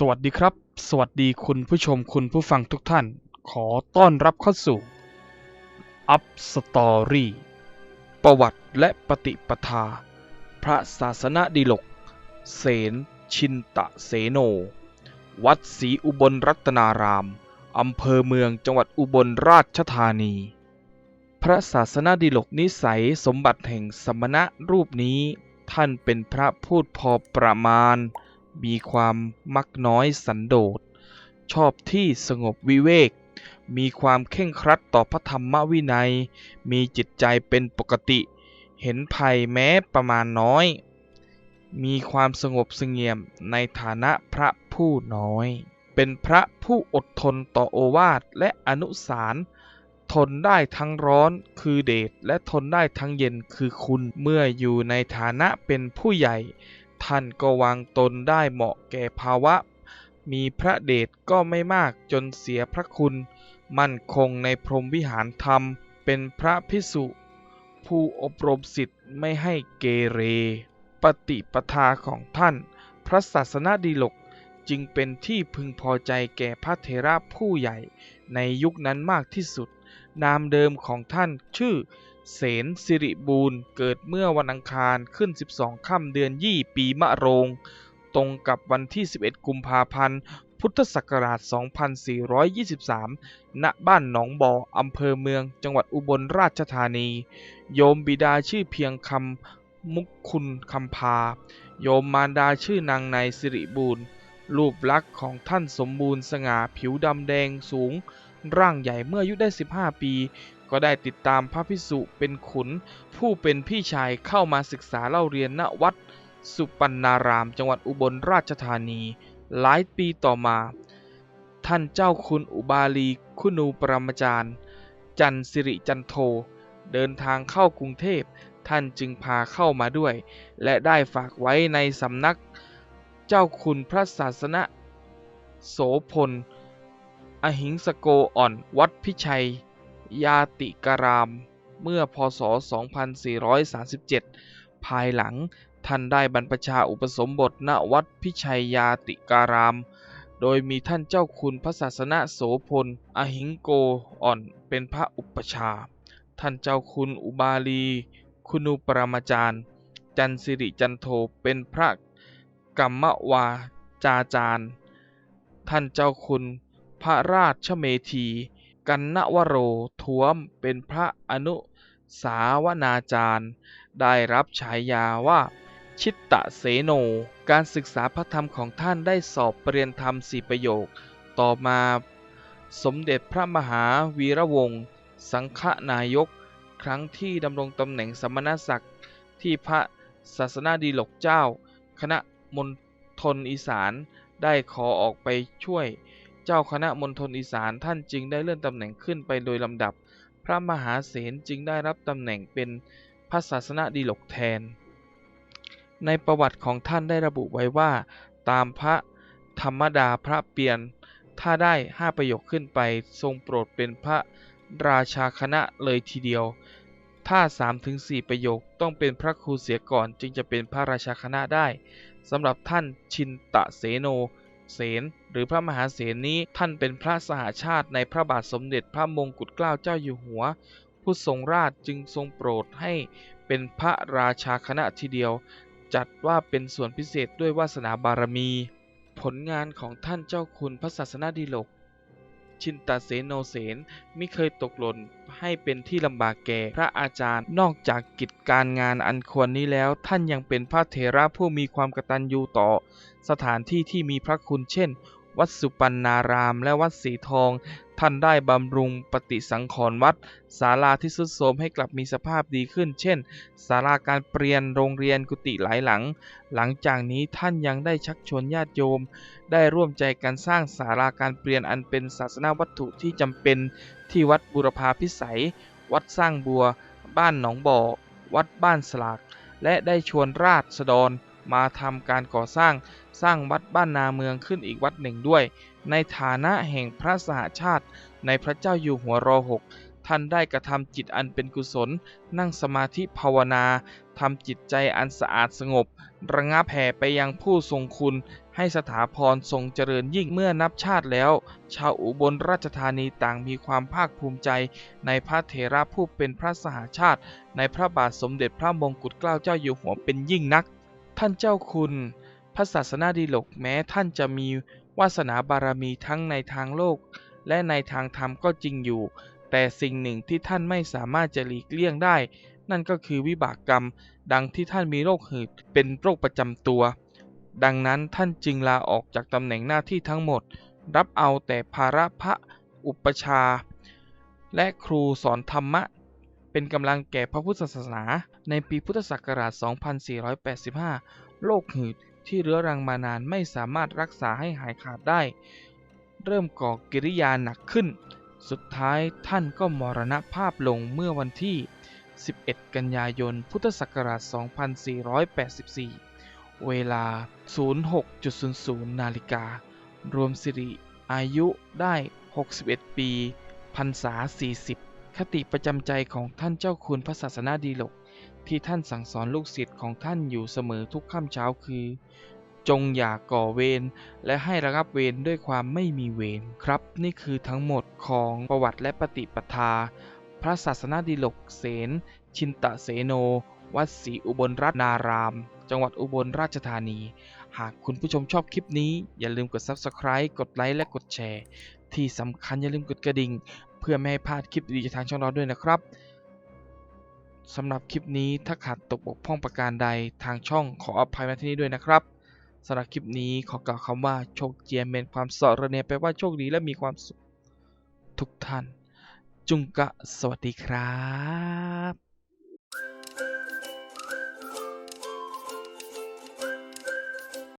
สวัสดีครับ สวัสดีคุณผู้ชมคุณผู้ฟังทุกท่าน ขอต้อนรับเข้าสู่ Up Story ประวัติและปฏิปทา พระศาสนดิลก เสนชินตะเสโน วัดศรีอุบลรัตนารามอำเภอเมืองจังหวัดอุบลราชธานี พระศาสนดิลกนิสัยสมบัติแห่งสมณะรูปนี้ ท่านเป็นพระพูดพอประมาณ มีความมักน้อยสันโดษ ชอบที่สงบวิเวก มีความเข่งครัดต่อพระธรรมวินัย มีจิตใจเป็นปกติ เห็นภัยแม้ประมาณน้อย มีความสงบเสงี่ยมในฐานะพระผู้น้อย เป็นพระผู้อดทนต่อโอวาทและอนุสารทนได้ทั้งร้อนคือเดชและทนได้ทั้งเย็นคือคุณเมื่ออยู่ในฐานะเป็นผู้ใหญ่ ท่านก็วางตนได้เหมาะแก่ภาวะ มีพระเดชก็ไม่มากจนเสียพระคุณ มั่นคงในพรหมวิหารธรรม เป็นพระพิสุ ผู้อบรมสิทธิ์ไม่ให้เกเร ปฏิปทาของท่าน พระศาสนาดีลกจึงเป็นที่พึงพอใจแก่พระเทระผู้ใหญ่ในยุคนั้นมากที่สุด นามเดิมของท่านชื่อ เสนสิริบูรณ์เกิดเมื่อวันอังคารขึ้น 12 ค่ำเดือนยี่ปีมะโรง ตรงกับวันที่ 11 กุมภาพันธ์ พุทธศักราช 2423 ณ บ้านหนองบ่ออำเภอเมือง จังหวัดอุบลราชธานี โยมบิดาชื่อเพียงคำมุกคุณคำพา โยมมารดาชื่อนางในสิริบูรณ์รูปลักษณ์ของท่านสมบูรณ์สง่าผิวดำแดงสูง ร่างใหญ่เมื่ออายุได้ 15 ปี ก็ได้ติดตามพระพิสุเป็นขุน ผู้เป็นพี่ชายเข้ามาศึกษาเล่าเรียนณวัด สุปันนาราม จังหวัดอุบลราชธานี หลายปีต่อมา ท่านเจ้าคุณอุบาลีคุณูปรมจารย์ จันสิริจันโท เดินทางเข้ากรุงเทพท่านจึงพาเข้ามาด้วย และได้ฝากไว้ในสำนัก เจ้าคุณพระศาสนะโสพล อหิงสโกอ่อนวัดพิชัย ยาติการาม เมื่อพศ 2437 ภายหลังท่านได้บรรพชาอุปสมบทณวัดพิชัยยาติการาม โดยมีท่านเจ้าคุณพระศาสนะโสพล อหิงโกอ่อนเป็นพระอุปชา ท่านเจ้าคุณอุบาลี คุณูปรมาจารย์ จันสิริจันโทเป็นพระกัมมวาจาจารย์ ท่านเจ้าคุณ พระราชเมธี กันนวโรท้วมเป็นพระอนุสาวนาจารย์ ได้รับฉายาว่าชิตตะเสโน การศึกษาพระธรรมของท่านได้สอบปรริญญาธรรมสี่ประโยค ต่อมาสมเด็จพระมหาวีระวงศ์สังฆนายก ครั้งที่ดำรงตำแหน่งสมณศักดิ์ที่พระศาสนาดีหลกเจ้า คณะมณฑลอีสานได้ขอออกไปช่วย เจ้าคณะมณฑลอีสานท่านจึงได้เลื่อนตำแหน่งขึ้นไปโดยลำดับ พระมหาเสนจึงได้รับตำแหน่งเป็นพระศาสนาดีหลกแทน ในประวัติของท่านได้ระบุไว้ว่า ตามพระธรรมดาพระเปลี่ยน ถ้าได้ห้าประโยคขึ้นไป ทรงโปรดเป็นพระราชาคณะเลยทีเดียว ถ้า 3-4 ประโยคต้องเป็นพระครูเสียก่อนจึงจะเป็นพระราชาคณะได้สำหรับท่านชินตะเสโน เสนหรือพระมหาเสนนี้ท่านเป็นพระสหาชาติในพระบาทสมเด็จพระมงกุฎเกล้าเจ้าอยู่หัว ผู้ทรงราชจึงทรงโปรดให้เป็นพระราชาคณะทีเดียว จัดว่าเป็นส่วนพิเศษด้วยวาสนาบารมี ผลงานของท่านเจ้าคุณพระศาสนาดีโลก ชินตเสโนเสนไม่เคยตกหล่นให้เป็นที่ลำบากแก่พระอาจารย์ นอกจากกิจการงานอันควรนี้แล้ว ท่านยังเป็นพระเถระผู้มีความกตัญญูต่อ สถานที่ที่มีพระคุณเช่น วัดสุปันนาราม และวัดสีทอง ท่านได้บำรุงปฏิสังขรณ์วัดศาลาที่ทรุดโทรมให้กลับมีสภาพดีขึ้น เช่นศาลาการเปลี่ยนโรงเรียนกุฏิหลายหลัง หลังจากนี้ท่านยังได้ชักชวนญาติโยม ได้ร่วมใจกันสร้างศาลาการเปลี่ยนอันเป็นศาสนาวัตถุที่จำเป็นที่วัดบุรพาพิสัย วัดสร้างบัว บ้านหนองบ่อ วัดบ้านสลาก และได้ชวนราษฎร มาทำการก่อสร้างสร้างวัดบ้านนาเมืองขึ้นอีกวัดหนึ่งด้วย ในฐานะแห่งพระสหชาติ ในพระเจ้าอยู่หัวรอหกท่านได้กระทำจิตอันเป็นกุศล นั่งสมาธิภาวนาทำจิตใจอันสะอาดสงบ ระงับแผ่ไปยังผู้ทรงคุณ ให้สถาพรทรงเจริญยิ่งเมื่อนับชาติแล้ว ชาวอุบลราชธานีต่างมีความภาคภูมิใจ ในพระเถระผู้เป็นพระสหาชาติ ในพระบาทสมเด็จพระมงกุฎเกล้าเจ้าอยู่หัวเป็นยิ่งนัก ท่านเจ้าคุณพระศาสนาดีหลกแม้ท่านจะมีวาสนาบารมีทั้งในทางโลก และในทางธรรมก็จริงอยู่ แต่สิ่งหนึ่งที่ท่านไม่สามารถจะหลีกเลี่ยงได้ นั่นก็คือวิบากกรรม ดังที่ท่านมีโรคหืดเป็นโรคประจำตัว ดังนั้นท่านจึงลาออกจากตำแหน่งหน้าที่ทั้งหมด รับเอาแต่ภาระพระอุปชา และครูสอนธรรมะ เป็นกำลังแก่พระพุทธศาสนา ในปีพุทธศักราช 2485 โรคหืดที่เรื้อรังมานานไม่สามารถรักษาให้หายขาดได้ เริ่มก่อกิริยาหนักขึ้น สุดท้ายท่านก็มรณภาพลงเมื่อวันที่ 11 กันยายน พุทธศักราช 2484 เวลา 06.00 นาฬิกา รวมสิริอายุได้ 61 ปีพรรษา 40 คติประจำใจของท่านเจ้าคุณพระศาสนาดีหลก ที่ท่านสั่งสอนลูกศิษย์ของท่านอยู่เสมอทุกค่ำเช้าคือ จงอย่าก่อเวรและให้ระงับเวรด้วยความไม่มีเวรครับ นี่คือทั้งหมดของประวัติและปฏิปทา พระศาสนาดีหลกเสนชินตะเสโน วัดศรีอุบลรัตนาราม จังหวัดอุบลราชธานี หากคุณผู้ชมชอบคลิปนี้ อย่าลืมกด Subscribe กดไลค์และกดแชร์ ที่สำคัญอย่าลืมกดกระดิ่ง พื่อไม่ให้พลาดคลิปดีๆจากทางช่องเราด้วยนะครับสำหรับคลิปนี้ถ้าขาดตกบกพร่องประการใดทางช่องขออภัยมาที่นี้ด้วยนะครับสำหรับคลิปนี้ขอกล่าวคำว่าโชคเจียมเมนความสอระเนแปลว่าโชคดีและมีความสุขทุกท่าน จุงกะสวัสดีครับ